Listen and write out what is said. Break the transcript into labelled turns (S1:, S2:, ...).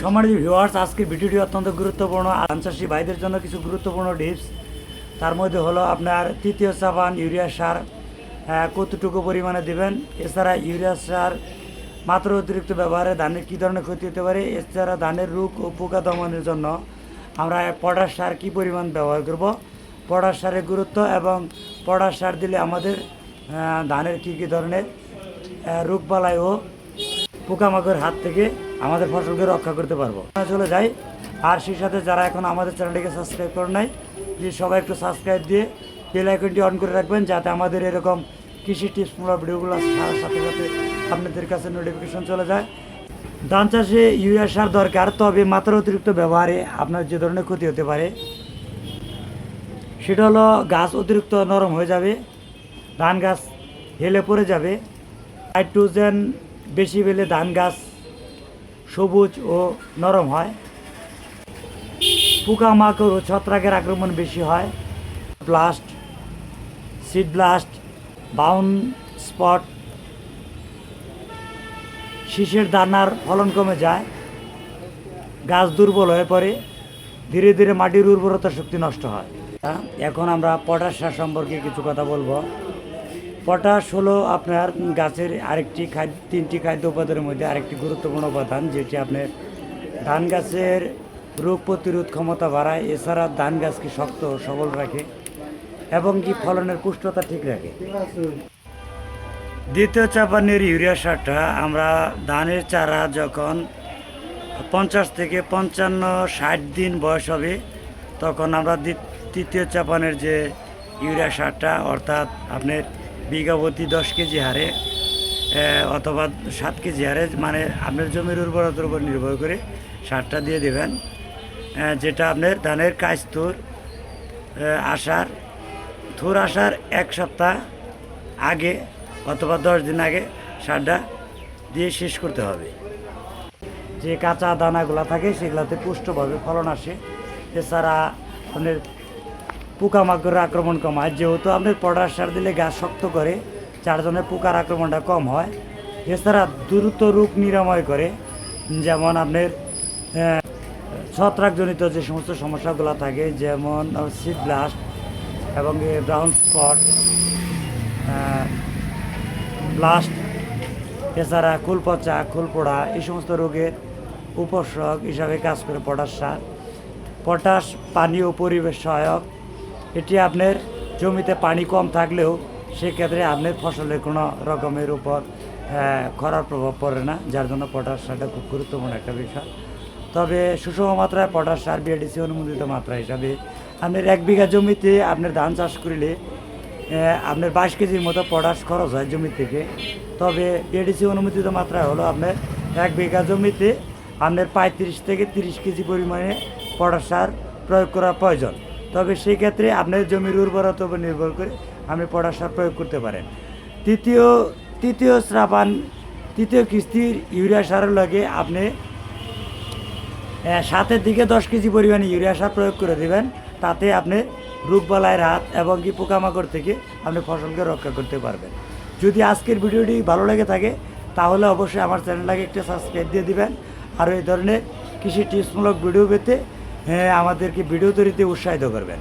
S1: সম্মানিত ভিউয়ার্স আজকের ভিডিওটি অত্যন্ত গুরুত্বপূর্ণ। ধান চাষি ভাইদের জন্য কিছু গুরুত্বপূর্ণ টিপস তার মধ্যে হলো আপনার তৃতীয় চাপান ইউরিয়া সার কতটুকু পরিমাণে দেবেন? এছাড়া ইউরিয়া সার মাত্র অতিরিক্ত ব্যবহারে ধানের কী ধরনের ক্ষতি হতে পারে? এছাড়া ধানের রোগ ও পোকা দমনের জন্য আমরা পটাশ সার কী পরিমাণ ব্যবহার করব? পটাশ সারের গুরুত্ব এবং পটাশ সার দিলে আমাদের ধানের কী কী ধরনের আহ, রোগবালাই ও পোকামাকড়ের হাত থেকে আমাদের ফসলকে রক্ষা করতে পারব। চলে যাই। আর সেই সাথে যারা এখন আমাদের চ্যানেলটিকে সাবস্ক্রাইব করে নাই প্লিজ সবাই একটু সাবস্ক্রাইব দিয়ে বেল আইকনটি অন করে রাখবেন, যাতে আমাদের এরকম কৃষি টিপসমূলক ভিডিওগুলো সাথে সাথে আপনাদের কাছে নোটিফিকেশন চলে যায়। ধান চাষে ইউরিয়া সার দরকার, তবে মাত্রা অতিরিক্ত ব্যবহারে আপনার যে ধরনের ক্ষতি হতে পারে, সেটা হলো গাছ অতিরিক্ত নরম হয়ে যাবে, ধান গাছ হেলে পড়ে যাবে। নাইট্রোজেন বেশি পেলে ধান গাছ সবুজ ও নরম হয়। পোকামাকড় ও ছত্রাকের আক্রমণ বেশি হয়। Blast seed blast brown spot শীষের দানার ফলন কমে যায়। গাছ দুর্বল হয়ে পড়ে, ধীরে ধীরে মাটির উর্বরতা শক্তি নষ্ট হয়। এখন আমরা পটাশ সম্পর্কে কিছু কথা বলব। পটাশ হলো আপনার গাছের আরেকটি খাদ্য, তিনটি খাদ্য উপাদানের মধ্যে আরেকটি গুরুত্বপূর্ণ উপাদান, যেটি আপনার ধান গাছের রোগ প্রতিরোধ ক্ষমতা বাড়ায়, এছাড়া ধান গাছকে শক্ত সবল রাখে এবং কি ফলনের পুষ্টতা ঠিক রাখে। দ্বিতীয় চাপানের ইউরিয়া সারটা, আমরা ধানের চারা যখন পঞ্চাশ থেকে পঞ্চান্ন, ষাট দিন বয়স হবে, তখন আমরা তৃতীয় চাপানের যে ইউরিয়া সারটা, অর্থাৎ আপনার বিঘা প্রতি দশ কেজি হারে অথবা সাত কেজি হারে মানে আপনার জমির উর্বরতার উপর নির্ভর করে সারটা দিয়ে দেবেন। যেটা আপনার ধানের কাজ কাস্তুর আসার থুর আসার এক সপ্তাহ আগে অথবা দশ দিন আগে সারটা দিয়ে শেষ করতে হবে। যে কাঁচা দানাগুলো থাকে, সেগুলোতে পুষ্টভাবে ফলন আসে। এছাড়া আপনার পোকামাকড়ের আক্রমণ কমায় যেহেতু আপনি পটাশ সার দিলে গাছ শক্ত করে, যার জন্য পোকার আক্রমণটা কম হয়। এছাড়া দ্রুত রোগ নিরাময় করে, যেমন আপনার ছত্রাকজনিত যে সমস্ত সমস্যাগুলো থাকে, যেমন সিড ব্লাস্ট এবং ব্রাউন স্পট ব্লাস্ট এছাড়া কুল পচা কুল পোড়া এই সমস্ত রোগের উপসর্গ হিসাবে কাজ করে পটাশ সার। পটাশ পানীয় পরিবেশ সহায়ক এটি আপনার জমিতে পানি কম থাকলেও সেক্ষেত্রে আপনার ফসলের কোনো রকমের উপর খরার প্রভাব পড়ে না, যার জন্য পটাশ সারটা খুব গুরুত্বপূর্ণ একটা বিষয়। তবে সুষম মাত্রায় পটাশ সার বিএডিসি অনুমোদিত মাত্রা হিসাবে আপনার এক বিঘা জমিতে আপনার ধান চাষ করলে আপনার বাইশ কেজির মতো পটাশ খরচ হয় জমি থেকে। তবে বিএডিসি অনুমোদিত মাত্রা হলো আপনার এক বিঘা জমিতে আপনার পঁয়ত্রিশ থেকে তিরিশ কেজি পরিমাণে পটাশ সার প্রয়োগ করা প্রয়োজন। তবে সেই ক্ষেত্রে আপনার জমির উর্বরতার উপর নির্ভর করে আপনি পটাশ সার প্রয়োগ করতে পারেন। তৃতীয় তৃতীয় শ্রাবান তৃতীয় কিস্তির ইউরিয়া সারের লগে আপনি সাতের দিকে দশ কেজি পরিমাণে ইউরিয়া সার প্রয়োগ করে দেবেন। তাতে আপনি রোগবালাইয়ের হাত এবং কি পোকামাকড় থেকে আপনি ফসলকে রক্ষা করতে পারবেন। যদি আজকের ভিডিওটি ভালো লেগে থাকে, তাহলে অবশ্যই আমার চ্যানেলটাকে একটা সাবস্ক্রাইব দিয়ে দিবেন। আর এই ধরনের কৃষি টিপসমূলক ভিডিও পেতে হ্যাঁ, আমাদেরকে ভিডিও তৈরিতে উৎসাহিত করবেন।